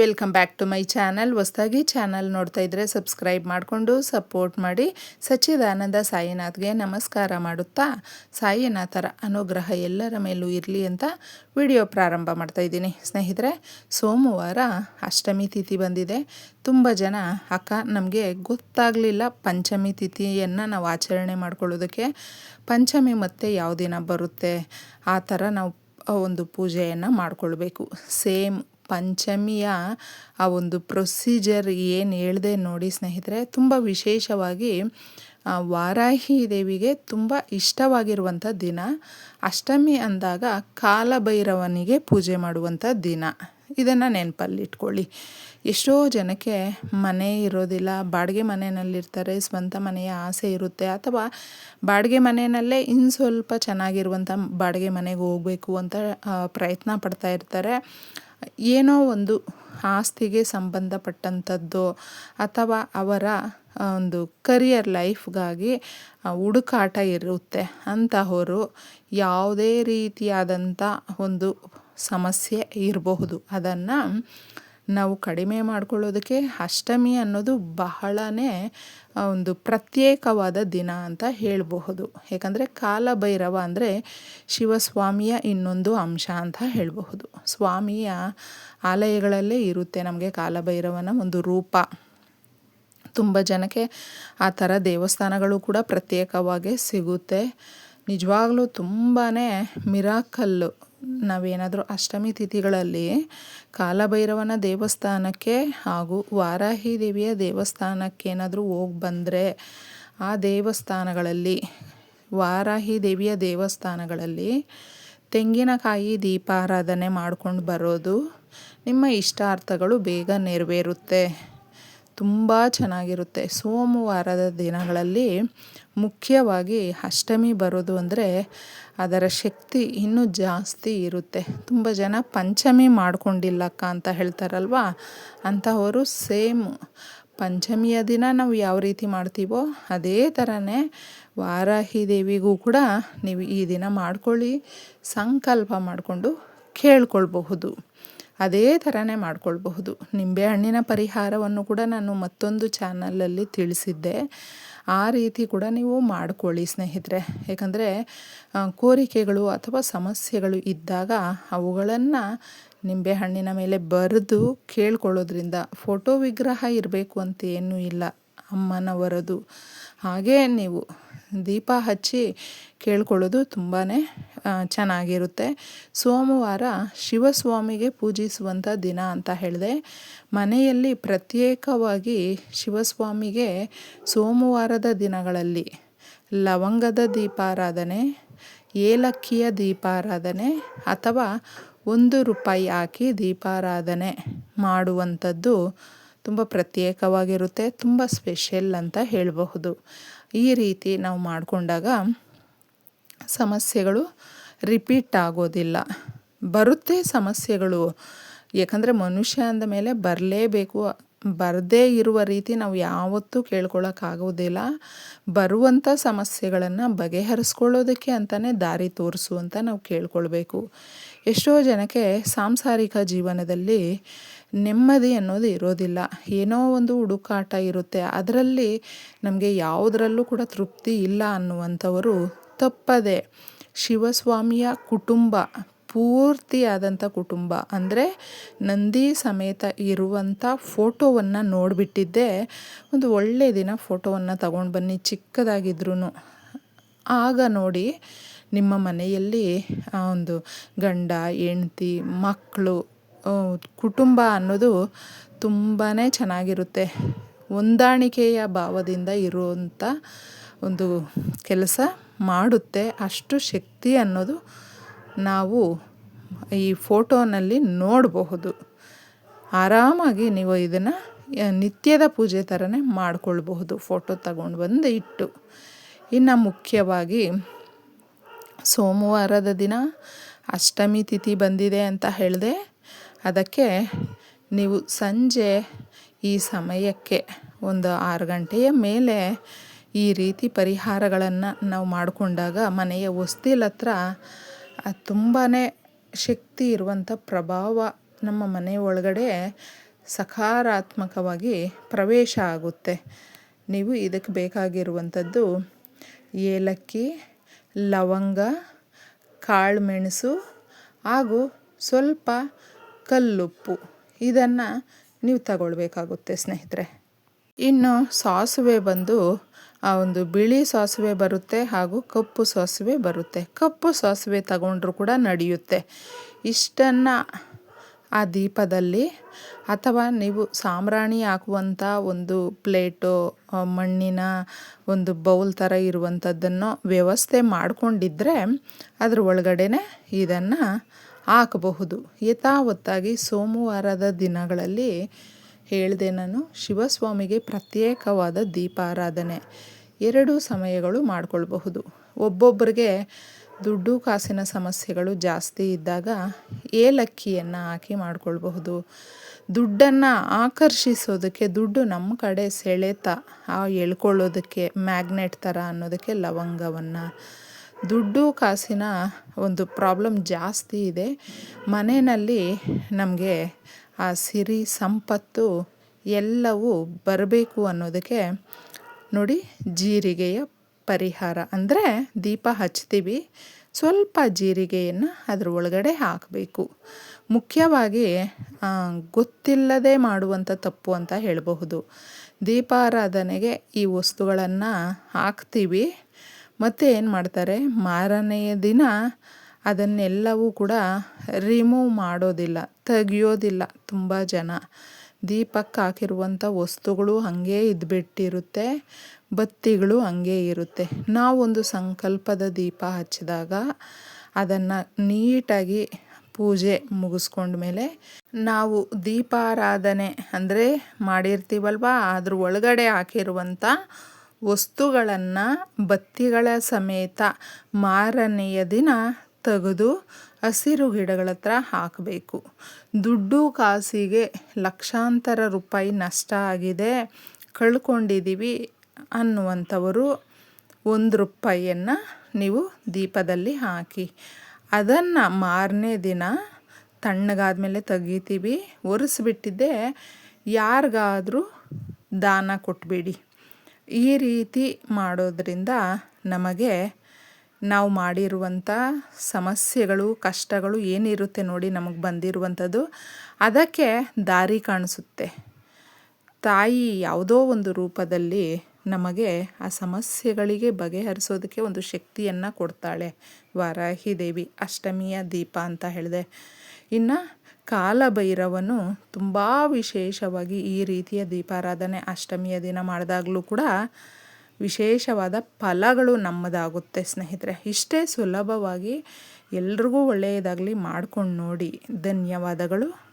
Welcome back to my channel ಹೊಸ್ದಾಗಿ channel ನೋಡ್ತಾ ಇದ್ದರೆ ಸಬ್ಸ್ಕ್ರೈಬ್ ಮಾಡಿಕೊಂಡು ಸಪೋರ್ಟ್ ಮಾಡಿ. ಸಚ್ಚಿದಾನಂದ ಸಾಯಿನಾಥ್ಗೆ ನಮಸ್ಕಾರ ಮಾಡುತ್ತಾ? ಸಾಯಿನಾಥರ ಅನುಗ್ರಹ ಎಲ್ಲರ ಮೇಲೂ ಇರಲಿ ಅಂತ ವಿಡಿಯೋ ಪ್ರಾರಂಭ ಮಾಡ್ತಾ ಇದ್ದೀನಿ. ಸ್ನೇಹಿತರೆ, ಸೋಮವಾರ ಅಷ್ಟಮಿ ತಿಥಿ ಬಂದಿದೆ. ತುಂಬ ಜನ, ಅಕ್ಕ, ನಮಗೆ ಗೊತ್ತಾಗಲಿಲ್ಲ ಪಂಚಮಿ ತಿಥಿಯನ್ನು ನಾವು ಆಚರಣೆ ಮಾಡ್ಕೊಳ್ಳೋದಕ್ಕೆ. ಪಂಚಮಿ ಮತ್ತೆ ಯಾವ ದಿನ ಬರುತ್ತೆ? ಆ ಥರ ನಾವು ಒಂದು ಪೂಜೆಯನ್ನು ಮಾಡಿಕೊಳ್ಬೇಕು. ಸೇಮ್ ಪಂಚಮಿಯ ಆ ಒಂದು ಪ್ರೊಸೀಜರ್ ಏನು ಹೇಳಿದೆ ನೋಡಿ ಸ್ನೇಹಿತರೆ, ತುಂಬ ವಿಶೇಷವಾಗಿ ವಾರಾಹಿ ದೇವಿಗೆ ತುಂಬ ಇಷ್ಟವಾಗಿರುವಂಥ ದಿನ ಅಷ್ಟಮಿ ಅಂದಾಗ ಕಾಲಭೈರವನಿಗೆ ಪೂಜೆ ಮಾಡುವಂಥ ದಿನ. ಇದನ್ನು ನೆನಪಲ್ಲಿಟ್ಕೊಳ್ಳಿ. ಎಷ್ಟೋ ಜನಕ್ಕೆ ಮನೆ ಇರೋದಿಲ್ಲ, ಬಾಡಿಗೆ ಮನೆಯಲ್ಲಿರ್ತಾರೆ, ಸ್ವಂತ ಮನೆಯ ಆಸೆ ಇರುತ್ತೆ, ಅಥವಾ ಬಾಡಿಗೆ ಮನೆಯಲ್ಲೇ ಇನ್ನು ಸ್ವಲ್ಪ ಚೆನ್ನಾಗಿರುವಂಥ ಬಾಡಿಗೆ ಮನೆಗೆ ಹೋಗಬೇಕು ಅಂತ ಪ್ರಯತ್ನ ಪಡ್ತಾ ಇರ್ತಾರೆ. ಏನೋ ಒಂದು ಆಸ್ತಿಗೆ ಸಂಬಂಧಪಟ್ಟಂಥದ್ದು, ಅಥವಾ ಅವರ ಒಂದು ಕರಿಯರ್ ಲೈಫ್ಗಾಗಿ ಹುಡುಕಾಟ ಇರುತ್ತೆ ಅಂತಹವರು ಯಾವುದೇ ರೀತಿಯಾದಂಥ ಒಂದು ಸಮಸ್ಯೆ ಇರಬಹುದು. ಅದನ್ನು ನಾವು ಕಡಿಮೆ ಮಾಡ್ಕೊಳ್ಳೋದಕ್ಕೆ ಅಷ್ಟಮಿ ಅನ್ನೋದು ಬಹಳನೇ ಒಂದು ಪ್ರತ್ಯೇಕವಾದ ದಿನ ಅಂತ ಹೇಳಬಹುದು. ಯಾಕಂದರೆ ಕಾಲಭೈರವ ಅಂದರೆ ಶಿವಸ್ವಾಮಿಯ ಇನ್ನೊಂದು ಅಂಶ ಅಂತ ಹೇಳಬಹುದು. ಸ್ವಾಮಿಯ ಆಲಯಗಳಲ್ಲೇ ಇರುತ್ತೆ ನಮಗೆ ಕಾಲಭೈರವನ ಒಂದು ರೂಪ. ತುಂಬ ಜನಕ್ಕೆ ಆ ಥರ ದೇವಸ್ಥಾನಗಳು ಕೂಡ ಪ್ರತ್ಯೇಕವಾಗಿ ಸಿಗುತ್ತೆ. ನಿಜವಾಗ್ಲೂ ತುಂಬಾ ಮಿರಾಕಲ್ಲು ನಾವೇನಾದರೂ ಅಷ್ಟಮಿ ತಿಥಿಗಳಲ್ಲಿ ಕಾಲಭೈರವನ ದೇವಸ್ಥಾನಕ್ಕೆ ಹಾಗೂ ವಾರಾಹಿ ದೇವಿಯ ದೇವಸ್ಥಾನಕ್ಕೆ ಏನಾದರೂ ಹೋಗಿ ಬಂದರೆ ಆ ದೇವಸ್ಥಾನಗಳಲ್ಲಿ, ವಾರಾಹಿ ದೇವಿಯ ದೇವಸ್ಥಾನಗಳಲ್ಲಿ ತೆಂಗಿನಕಾಯಿ ದೀಪಾರಾಧನೆ ಮಾಡ್ಕೊಂಡು ಬರೋದು ನಿಮ್ಮ ಇಷ್ಟಾರ್ಥಗಳು ಬೇಗ ನೆರವೇರುತ್ತೆ. ತುಂಬ ಚೆನ್ನಾಗಿರುತ್ತೆ. ಸೋಮವಾರದ ದಿನಗಳಲ್ಲಿ ಮುಖ್ಯವಾಗಿ ಅಷ್ಟಮಿ ಬರೋದು ಅಂದರೆ ಅದರ ಶಕ್ತಿ ಇನ್ನೂ ಜಾಸ್ತಿ ಇರುತ್ತೆ. ತುಂಬ ಜನ ಪಂಚಮಿ ಮಾಡ್ಕೊಂಡಿಲ್ಲಕ್ಕ ಅಂತ ಹೇಳ್ತಾರಲ್ವಾ? ಅಂಥವರು ಸೇಮ್. ಪಂಚಮಿಯ ದಿನ ನಾವು ಯಾವ ರೀತಿ ಮಾಡ್ತೀವೋ ಅದೇ ಥರನೇ ವಾರಾಹಿ ದೇವಿಗೂ ಕೂಡ ನೀವು ಈ ದಿನ ಮಾಡ್ಕೊಳ್ಳಿ, ಸಂಕಲ್ಪ ಮಾಡಿಕೊಂಡು ಕೇಳ್ಕೊಳ್ಬಹುದು. ಅದೇ ಥರನೇ ಮಾಡ್ಕೊಳ್ಬಹುದು. ನಿಂಬೆಹಣ್ಣಿನ ಪರಿಹಾರವನ್ನು ಕೂಡ ನಾನು ಮತ್ತೊಂದು ಚಾನಲಲ್ಲಿ ತಿಳಿಸಿದ್ದೆ. ಆ ರೀತಿ ಕೂಡ ನೀವು ಮಾಡ್ಕೊಳ್ಳಿ ಸ್ನೇಹಿತರೆ. ಏಕೆಂದರೆ ಕೋರಿಕೆಗಳು ಅಥವಾ ಸಮಸ್ಯೆಗಳು ಇದ್ದಾಗ ಅವುಗಳನ್ನು ನಿಂಬೆಹಣ್ಣಿನ ಮೇಲೆ ಬರೆದು ಕೇಳ್ಕೊಳ್ಳೋದ್ರಿಂದ ಫೋಟೋ ವಿಗ್ರಹ ಇರಬೇಕು ಅಂತ ಏನೂ ಇಲ್ಲ. ಅಮ್ಮನವರದು. ಹಾಗೇ ನೀವು ದೀಪ ಹಚ್ಚಿ ಕೇಳ್ಕೊಳ್ಳೋದು ತುಂಬಾ ಚೆನ್ನಾಗಿರುತ್ತೆ. ಸೋಮವಾರ ಶಿವಸ್ವಾಮಿಗೆ ಪೂಜಿಸುವಂಥ ದಿನ ಅಂತ ಹೇಳಿದೆ. ಮನೆಯಲ್ಲಿ ಪ್ರತ್ಯೇಕವಾಗಿ ಶಿವಸ್ವಾಮಿಗೆ ಸೋಮವಾರದ ದಿನಗಳಲ್ಲಿ ಲವಂಗದ ದೀಪಾರಾಧನೆ, ಏಲಕ್ಕಿಯ ದೀಪಾರಾಧನೆ ಅಥವಾ ಒಂದು ರೂಪಾಯಿ ಹಾಕಿ ದೀಪಾರಾಧನೆ ಮಾಡುವಂಥದ್ದು ತುಂಬ ಪ್ರತ್ಯೇಕವಾಗಿರುತ್ತೆ, ತುಂಬ ಸ್ಪೆಷಲ್ ಅಂತ ಹೇಳಬಹುದು. ಈ ರೀತಿ ನಾವು ಮಾಡಿಕೊಂಡಾಗ ಸಮಸ್ಯೆಗಳು ರಿಪೀಟ್ ಆಗೋದಿಲ್ಲ. ಬರುತ್ತೆ ಸಮಸ್ಯೆಗಳು. ಯಾಕಂದರೆ ಮನುಷ್ಯ ಅಂದ ಮೇಲೆ ಬರಲೇಬೇಕು ಬರದೇ ಇರುವ ರೀತಿ ನಾವು ಯಾವತ್ತೂ ಕೇಳ್ಕೊಳ್ಳೋಕ್ಕಾಗೋದಿಲ್ಲ ಬರುವಂಥ ಸಮಸ್ಯೆಗಳನ್ನು ಬಗೆಹರಿಸ್ಕೊಳ್ಳೋದಕ್ಕೆ ಅಂತಲೇ ದಾರಿ ತೋರಿಸು ಅಂತ ನಾವು ಕೇಳ್ಕೊಳ್ಬೇಕು. ಎಷ್ಟೋ ಜನಕ್ಕೆ ಸಾಂಸಾರಿಕ ಜೀವನದಲ್ಲಿ ನೆಮ್ಮದಿ ಅನ್ನೋದು ಇರೋದಿಲ್ಲ. ಏನೋ ಒಂದು ಹುಡುಕಾಟ ಇರುತ್ತೆ. ಅದರಲ್ಲಿ ನಮಗೆ ಯಾವುದರಲ್ಲೂ ಕೂಡ ತೃಪ್ತಿ ಇಲ್ಲ ಅನ್ನುವಂಥವರು ತಪ್ಪದೆ ಶಿವಸ್ವಾಮಿಯ ಕುಟುಂಬ ಪೂರ್ತಿಯಾದಂಥ ಕುಟುಂಬ. ಅಂದರೆ ನಂದಿ ಸಮೇತ ಇರುವಂಥ ಫೋಟೋವನ್ನು ನೋಡಿಬಿಟ್ಟಿದ್ದೆ. ಒಂದು ಒಳ್ಳೆಯ ದಿನ ಫೋಟೋವನ್ನು ತಗೊಂಡು ಬನ್ನಿ ಚಿಕ್ಕದಾಗಿದ್ರೂ ಆಗ ನೋಡಿ ನಿಮ್ಮ ಮನೆಯಲ್ಲಿ, ಆ, ಒಂದು ಗಂಡ, ಹೆಂಡ್ತಿ ಮಕ್ಕಳು ಕುಟುಂಬ ಅನ್ನೋದು ತುಂಬಾ ಚೆನ್ನಾಗಿರುತ್ತೆ. ಹೊಂದಾಣಿಕೆಯ ಭಾವದಿಂದ ಇರುವಂಥ ಒಂದು ಕೆಲಸ ಮಾಡುತ್ತೆ. ಅಷ್ಟು ಶಕ್ತಿ ಅನ್ನೋದು ನಾವು ಈ ಫೋಟೋನಲ್ಲಿ ನೋಡಬಹುದು. ಆರಾಮಾಗಿ ನೀವು ಇದನ್ನು ನಿತ್ಯದ ಪೂಜೆ ಥರನೇ ಮಾಡಿಕೊಳ್ಬಹುದು. ಫೋಟೋ ತಗೊಂಡು ಬಂದು ಇಟ್ಟು. ಇನ್ನು ಮುಖ್ಯವಾಗಿ ಸೋಮವಾರದ ದಿನ ಅಷ್ಟಮಿ ತಿಥಿ ಬಂದಿದೆ ಅಂತ ಹೇಳಿದೆ. ಅದಕ್ಕೆ ನೀವು ಸಂಜೆ ಈ ಸಮಯಕ್ಕೆ ಒಂದು ಆರು ಗಂಟೆಯ ಮೇಲೆ ಈ ರೀತಿ ಪರಿಹಾರಗಳನ್ನು ನಾವು ಮಾಡಿಕೊಂಡಾಗ ಮನೆಯ ಹೊಸ್ತಿಲ ಹತ್ರ ತುಂಬಾ ಶಕ್ತಿ ಇರುವಂಥ ಪ್ರಭಾವ ನಮ್ಮ ಮನೆ ಒಳಗಡೆ ಸಕಾರಾತ್ಮಕವಾಗಿ ಪ್ರವೇಶ ಆಗುತ್ತೆ. ನೀವು ಇದಕ್ಕೆ ಬೇಕಾಗಿರುವಂಥದ್ದು ಏಲಕ್ಕಿ, ಲವಂಗ, ಕಾಳುಮೆಣಸು ಹಾಗೂ ಸ್ವಲ್ಪ ಕಲ್ಲುಪ್ಪು. ಇದನ್ನು ನೀವು ತಗೊಳ್ಬೇಕಾಗುತ್ತೆ ಸ್ನೇಹಿತರೆ. ಇನ್ನು ಸಾಸಿವೆ ಬಂದು ಒಂದು ಬಿಳಿ ಸಾಸಿವೆ ಬರುತ್ತೆ ಹಾಗೂ ಕಪ್ಪು ಸಾಸಿವೆ ಬರುತ್ತೆ. ಕಪ್ಪು ಸಾಸಿವೆ ತಗೊಂಡ್ರೂ ಕೂಡ ನಡೆಯುತ್ತೆ. ಇಷ್ಟನ್ನು ಆ ದೀಪದಲ್ಲಿ ಅಥವಾ ನೀವು ಸಾಂಬ್ರಾಣಿ ಹಾಕುವಂಥ ಒಂದು ಪ್ಲೇಟು ಮಣ್ಣಿನ ಒಂದು ಬೌಲ್ ಥರ ಇರುವಂಥದ್ದನ್ನು ವ್ಯವಸ್ಥೆ ಮಾಡಿಕೊಂಡಿದ್ದರೆ ಅದ್ರ ಒಳಗಡೆನೆ ಇದನ್ನು ಹಾಕಬಹುದು. ಯಥಾವತ್ತಾಗಿ ಸೋಮವಾರದ ದಿನಗಳಲ್ಲಿ ಹೇಳಿದೆ ನಾನು, ಶಿವಸ್ವಾಮಿಗೆ ಪ್ರತ್ಯೇಕವಾದ ದೀಪಾರಾಧನೆ. ಎರಡು ಸಮಯಗಳು ಮಾಡಿಕೊಳ್ಬಹುದು. ಒಬ್ಬೊಬ್ಬರಿಗೆ ದುಡ್ಡು ಕಾಸಿನ ಸಮಸ್ಯೆಗಳು ಜಾಸ್ತಿ ಇದ್ದಾಗ ಏಲಕ್ಕಿಯನ್ನು ಹಾಕಿ ಮಾಡಿಕೊಳ್ಬಹುದು. ದುಡ್ಡನ್ನು ಆಕರ್ಷಿಸೋದಕ್ಕೆ ದುಡ್ಡು ನಮ್ಮ ಕಡೆ ಸೆಳೆತ, ಆ ಎಳ್ಕೊಳ್ಳೋದಕ್ಕೆ ಮ್ಯಾಗ್ನೆಟ್ ಥರ ಅನ್ನೋದಕ್ಕೆ ಲವಂಗವನ್ನು. ದುಡ್ಡು ಕಾಸಿನ ಒಂದು ಪ್ರಾಬ್ಲಮ್ ಜಾಸ್ತಿ ಇದೆ. ಮನೆಯಲ್ಲಿ ನಮಗೆ ಆ ಸಿರಿ ಸಂಪತ್ತು ಎಲ್ಲವೂ ಬರಬೇಕು ಅನ್ನೋದಕ್ಕೆ ನೋಡಿ ಜೀರಿಗೆಯ ಪರಿಹಾರ. ಅಂದರೆ ದೀಪ ಹಚ್ತೀವಿ, ಸ್ವಲ್ಪ ಜೀರಿಗೆಯನ್ನು ಅದ್ರ ಒಳಗಡೆ ಹಾಕಬೇಕು. ಮುಖ್ಯವಾಗಿ ಗೊತ್ತಿಲ್ಲದೆ ಮಾಡುವಂಥ ತಪ್ಪು ಅಂತ ಹೇಳಬಹುದು. ದೀಪಾರಾಧನೆಗೆ ಈ ವಸ್ತುಗಳನ್ನು ಹಾಕ್ತೀವಿ. ಮತ್ತು ಏನು ಮಾಡ್ತಾರೆ? ಮಾರನೆಯ ದಿನ ಅದನ್ನೆಲ್ಲವೂ ಕೂಡ ರಿಮೂವ್ ಮಾಡೋದಿಲ್ಲ, ತೆಗಿಯೋದಿಲ್ಲ ತುಂಬ ಜನ. ದೀಪಕ್ಕೆ ಹಾಕಿರುವಂಥ ವಸ್ತುಗಳು ಹಾಗೇ ಇದ್ಬಿಟ್ಟಿರುತ್ತೆ, ಬತ್ತಿಗಳು ಹಂಗೆ ಇರುತ್ತೆ. ನಾವೊಂದು ಸಂಕಲ್ಪದ ದೀಪ ಹಚ್ಚಿದಾಗ ಅದನ್ನು ನೀಟಾಗಿ ಪೂಜೆ ಮುಗಿಸ್ಕೊಂಡ್ಮೇಲೆ ನಾವು ದೀಪಾರಾಧನೆ ಅಂದರೆ ಮಾಡಿರ್ತೀವಲ್ವ, ಅದ್ರ ಒಳಗಡೆ ಹಾಕಿರುವಂಥ ವಸ್ತುಗಳನ್ನು ಬತ್ತಿಗಳ ಸಮೇತ ಮಾರನೆಯ ದಿನ ತೆಗೆದು ಹಸಿರು ಗಿಡಗಳ ಹತ್ರ ಹಾಕಬೇಕು. ದುಡ್ಡು ಕಾಸಿಗೆ ಲಕ್ಷಾಂತರ ರೂಪಾಯಿ ನಷ್ಟ ಆಗಿದೆ. ಕಳ್ಕೊಂಡಿದ್ದೀವಿ ಅನ್ನುವಂಥವರು ಒಂದು ರೂಪಾಯಿಯನ್ನು ನೀವು ದೀಪದಲ್ಲಿ ಹಾಕಿ. ಅದನ್ನು ಮಾರನೇ ದಿನ ತಣ್ಣಗಾದ ಮೇಲೆ ತೆಗಿತೀವಿ. ಒರೆಸ್ಬಿಟ್ಟಿದ್ದೆ. ಯಾರಿಗಾದರೂ ದಾನ ಕೊಟ್ಬಿಡಿ. ಈ ರೀತಿ ಮಾಡೋದರಿಂದ ನಮಗೆ ನಾವು ಮಾಡಿರುವಂಥ ಸಮಸ್ಯೆಗಳು, ಕಷ್ಟಗಳು ಏನಿರುತ್ತೆ ನೋಡಿ ನಮಗೆ ಬಂದಿರುವಂಥದ್ದು, ಅದಕ್ಕೆ ದಾರಿ ಕಾಣಿಸುತ್ತೆ. ತಾಯಿ ಯಾವುದೋ ಒಂದು ರೂಪದಲ್ಲಿ ನಮಗೆ ಆ ಸಮಸ್ಯೆಗಳಿಗೆ ಬಗೆಹರಿಸೋದಕ್ಕೆ ಒಂದು ಶಕ್ತಿಯನ್ನು ಕೊಡ್ತಾಳೆ. ವಾರಾಹಿ ದೇವಿ, ಅಷ್ಟಮಿಯ ದೀಪ ಅಂತ ಹೇಳಿದೆ. ಇನ್ನು ಕಾಲಭೈರವನು ತುಂಬ ವಿಶೇಷವಾಗಿ ಈ ರೀತಿಯ ದೀಪಾರಾಧನೆ ಅಷ್ಟಮಿಯ ದಿನ ಮಾಡಿದಾಗಲೂ ಕೂಡ ವಿಶೇಷವಾದ ಫಲಗಳು ನಮ್ಮದಾಗುತ್ತೆ ಸ್ನೇಹಿತರೆ. ಇಷ್ಟೇ ಸುಲಭವಾಗಿ ಎಲ್ರಿಗೂ ಒಳ್ಳೆಯದಾಗಲಿ ಮಾಡ್ಕೊಂಡು ನೋಡಿ. ಧನ್ಯವಾದಗಳು.